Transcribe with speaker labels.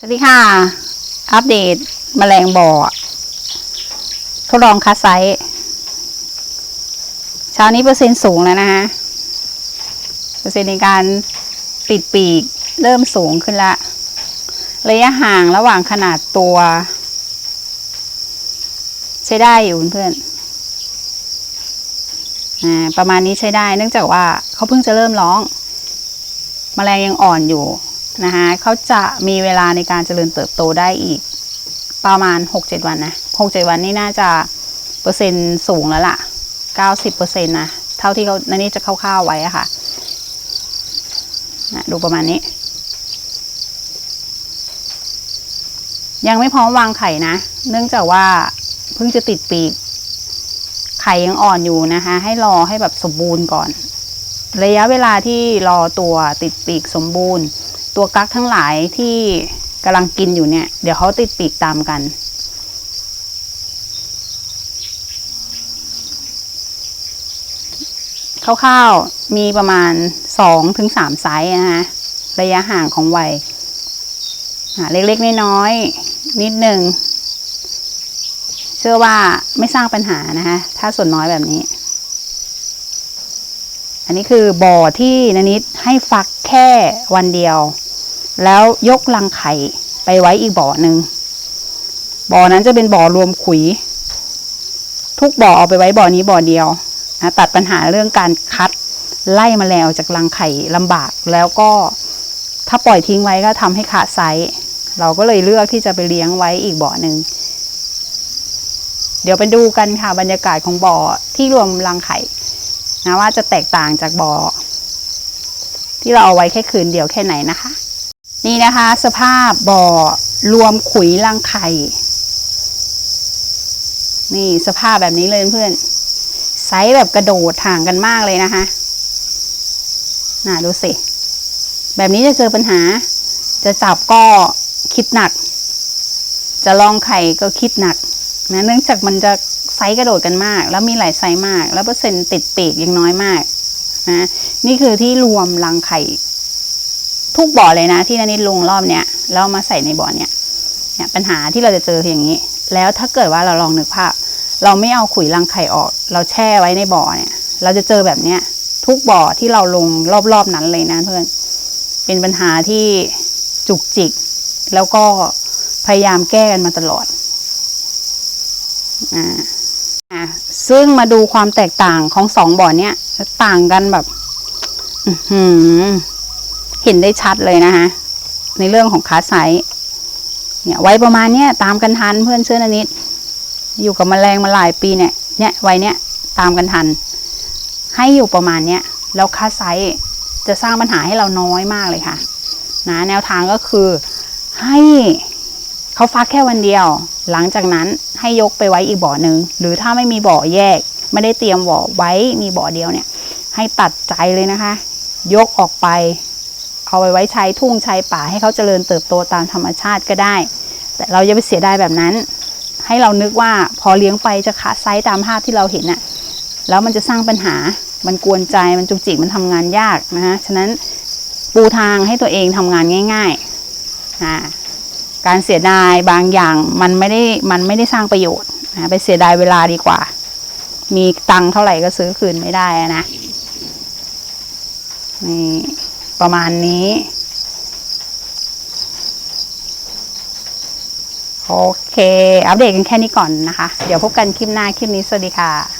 Speaker 1: สวัสดีค่ะ อัปเดตแมลงบ่อทดลองคัดไซส์เช้านี้เปอร์เซ็นต์สูงแล้วนะคะเปอร์เซ็นต์ในการปิดปีกเริ่มสูงขึ้นละ ระยะห่างระหว่างขนาดตัว ใช้ได้อยู่เพื่อนๆประมาณนี้ใช้ได้เนื่องจากว่าเขาเพิ่งจะเริ่มร้องแมลงยังอ่อนอยู่ นะคะเขาจะมีเวลาในการเจริญเติบโตได้อีก ประมาณ 6-7 วันนะ 6-7 วันนี่น่าจะเปอร์เซ็นต์สูงแล้วล่ะ 90%นะเท่าที่เขานันนี่จะคร่าวๆไว้อะค่ะนะดูประมาณนี้ ยังไม่พร้อมวางไข่นะ เนื่องจากว่าเพิ่งจะติดปีก ไข่ยังอ่อนอยู่นะคะ ให้รอให้แบบสมบูรณ์ก่อน ระยะเวลาที่รอตัวติดปีกสมบูรณ์ ตัวกั๊กทั้งหลายที่กำลังกินอยู่เนี่ย เดี๋ยวเขาติดปีกตามกัน คร่าวๆมีประมาณ2ถึง3ไซส์นะคะระยะห่างของวัยเล็กๆ น้อยๆ นิดหนึ่ง เชื่อว่าไม่สร้างปัญหานะคะถ้าส่วนน้อยแบบนี้ อันนี้คือบ่อที่นนิดให้ฟักแค่วันเดียว แล้วยกรังไข่ไปไว้อีกบ่อหนึ่งบ่อนั้นจะเป็นบ่อรวมขุย ทุกบ่อเอาไปไว้บ่อนี้บ่อเดียวนะตัดปัญหาเรื่องการคัดไล่แมลงออกจากรังไข่ลำบาก แล้วก็ถ้าปล่อยทิ้งไว้ก็ทำให้ขาดไซส์เราก็เลยเลือกที่จะไปเลี้ยงไว้อีกบ่อหนึ่งเดี๋ยวไปดูกันค่ะบรรยากาศของบ่อที่รวมรังไข่นะว่าจะแตกต่างจากบ่อที่เราเอาไว้แค่คืนเดียวแค่ไหนนะคะ นี่นะคะ สภาพบ่อรวมขุยรังไข่ นี่สภาพแบบนี้เลยเพื่อนไซส์แบบกระโดดห่างกันมากเลยนะคะ น่าดูสิ แบบนี้จะเจอปัญหา จะจับก็คิดหนัก จะลองไข่ก็คิดหนักนะเนื่องจากมันจะไซส์กระโดดกันมาก แล้วมีหลายไซส์มาก แล้วเปอร์เซ็นต์ติดปีกยังน้อยมากนะนี่คือที่รวมรังไข่ ทุกบ่อเลยนะ ที่นันนิดลงรอบเนี้ยแล้วเอามาใส่ในบ่อเนี้ยเนี่ยปัญหาที่เราจะเจอคืออย่างนี้ แล้วถ้าเกิดว่าเราลองนึกภาพ เราไม่เอาขุยรังไข่ออก เราแช่ไว้ในบ่อเนี่ย เราจะเจอแบบเนี้ยทุกบ่อที่เราลงรอบๆนั้นเลยนะเพื่อน เป็นปัญหาที่จุกจิก แล้วก็พยายามแก้กันมาตลอดอ่าอ่าซึ่งมาดูความแตกต่างของสองบ่อเนี้ยต่างกันแบบ อื้อ เห็นได้ชัดเลยนะคะในเรื่องของคาไซส์เนี่ยไว้ประมาณเนี้ยตามกันทันเพื่อนเชื่อนนิดอยู่กับแมลงมาหลายปีเนี่ย เนี่ยไว้เนี้ยตามกันทัน ให้อยู่ประมาณเนี้ยแล้วคาไซส์จะสร้างปัญหาให้เราน้อยมากเลยค่ะนะแนวทางก็คือให้เขาฟักแค่วันเดียว หลังจากนั้นให้ยกไปไว้อีกบ่อหนึ่งหรือถ้าไม่มีบ่อแยก ไม่ได้เตรียมบ่อไว้มีบ่อเดียวเนี่ย ให้ตัดใจเลยนะคะ ยกออกไป เอาไปไว้ใช้ทุ่งใช้ป่าให้เขาเจริญเติบโตตามธรรมชาติก็ได้ แต่เราอย่าไปเสียดายแบบนั้น ให้เรานึกว่าพอเลี้ยงไปจะขาดไซส์ตามภาพที่เราเห็นน่ะแล้วมันจะสร้างปัญหา มันกวนใจ มันจุกจิก มันทำงานยากนะฮะ ฉะนั้นปูทางให้ตัวเองทำงานง่ายๆการเสียดายบางอย่างมันไม่ได้ มันไม่ได้สร้างประโยชน์นะไปเสียดายเวลาดีกว่า มีตังค์เท่าไหร่ก็ซื้อคืนไม่ได้นะนี่ ประมาณนี้ โอเค อัปเดตกันแค่นี้ก่อนนะคะ เดี๋ยวพบกันคลิปหน้า คลิปนี้ สวัสดีค่ะ